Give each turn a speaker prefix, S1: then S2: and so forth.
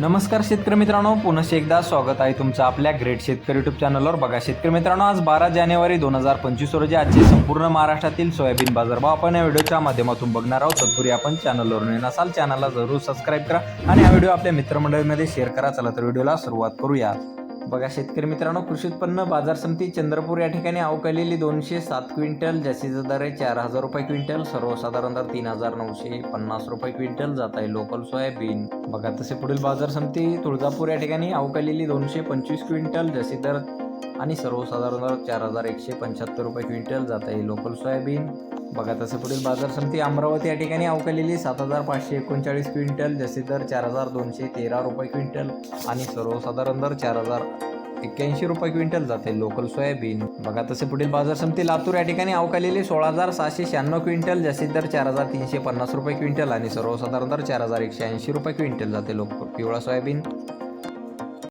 S1: नमस्कार शेतकरी मित्रांनो पुन्हा एकदा स्वागत आहे तुमचं आपल्या ग्रेट शेतकरी युट्यूब चॅनलवर बघा शेतकरी मित्रांनो आज बारा जानेवारी दोन हजार पंचवीस रोजी आजचे संपूर्ण महाराष्ट्रातील सोयाबीन बाजारभाव आपण या व्हिडिओच्या माध्यमातून बघणार आहोत. तत्पूर्वी आपण चॅनलवर नवीन असाल चॅनलला जरूर सबस्क्राईब करा आणि हा व्हिडिओ आपल्या मित्रमंडळीमध्ये शेअर करा. चला तर व्हिडिओला सुरुवात करूया. बघा शेतकरी मित्रांनो कृषी उत्पन्न बाजार समिती चंद्रपूर या ठिकाणी अवकालेली दोनशे सात क्विंटल जास्तीचा दर आहे चार हजार रुपये क्विंटल सर्वसाधारण दर तीन हजार नऊशे पन्नास रुपये क्विंटल जात आहे लोकल सोयाबीन. बघा तसे पुढील बाजार समिती तुळजापूर या ठिकाणी अवकालेली दोनशे पंचवीस क्विंटल जास्ती दर आणि सर्वसाधारण दर चार हजार एकशे पंच्याहत्तर रुपये क्विंटल जात आहे लोकल सोयाबीन. बघा तसं पुढील बाजार समिती अमरावती या ठिकाणी अवकालेली सात हजार पाचशे एकोणचाळीस क्विंटल जसे दर चार हजार दोनशे तेरा रुपये क्विंटल आणि सर्वसाधारण दर चार हजार एक्क्याऐंशी रुपये क्विंटल जाते लोकल सोयाबीन. बघा तसे पुढील बाजार समिती लातूर या ठिकाणी अवकालेली सोळा हजार सहाशे शहाण्णव क्विंटल जास्तीत दर चार हजार तीनशे पन्नास रुपये क्विंटल आणि सर्वसाधारण दर चार हजार एकशे ऐंशी रुपये क्विंटल जाते लोक पिवळा सोयाबीन.